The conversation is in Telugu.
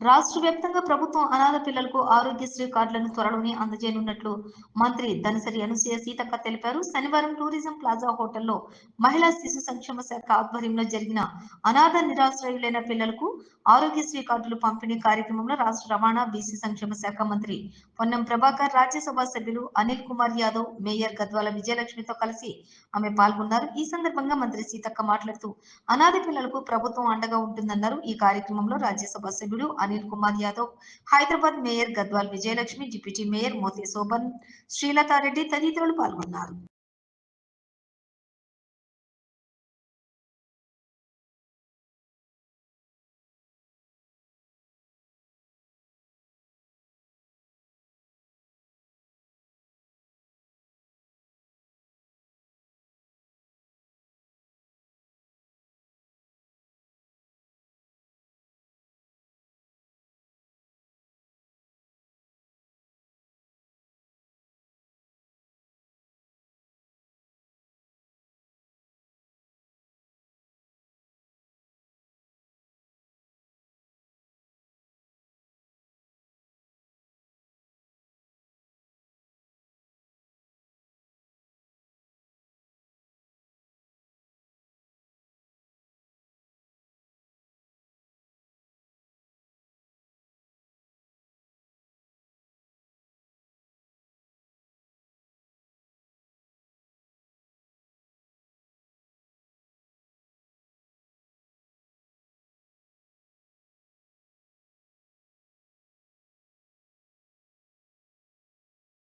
రాష్ట్ర వ్యాప్తంగా ప్రభుత్వం అనాథ పిల్లలకు ఆరోగ్యశ్రీ కార్డులను త్వరలోనే అందజేయనున్నట్లు మంత్రి ధనసరి అనుసూయ సీతక్క తెలిపారు. శనివారం టూరిజం ప్లాజా హోటల్లో మహిళా శిశు సంక్షేమ శాఖ ఆధ్వర్యంలో జరిగిన అనాథ నిరాశ్రయులైన పిల్లలకు ఆరోగ్యశ్రీ కార్డులు పంపిణీ కార్యక్రమంలో రాష్ట్ర రవాణా బీసీ సంక్షేమ శాఖ మంత్రి పొన్నం ప్రభాకర్ రాజ్యసభ సభ్యులు అనిల్ కుమార్ యాదవ్ మేయర్ గద్వాల విజయలక్ష్మితో కలిసి ఆమె పాల్గొన్నారు. ఈ సందర్భంగా మంత్రి సీతక్క మాట్లాడుతూ అనాథ పిల్లలకు ప్రభుత్వం అండగా ఉంటుందన్నారు. ఈ కార్యక్రమంలో రాజ్యసభ సభ్యులు Anil Kumar Yadav Hyderabad mayor Gadwal Vijayalakshmi deputy mayor Mothe Shobhan Srilatha Reddy తదితరులు పాల్గొన్నారు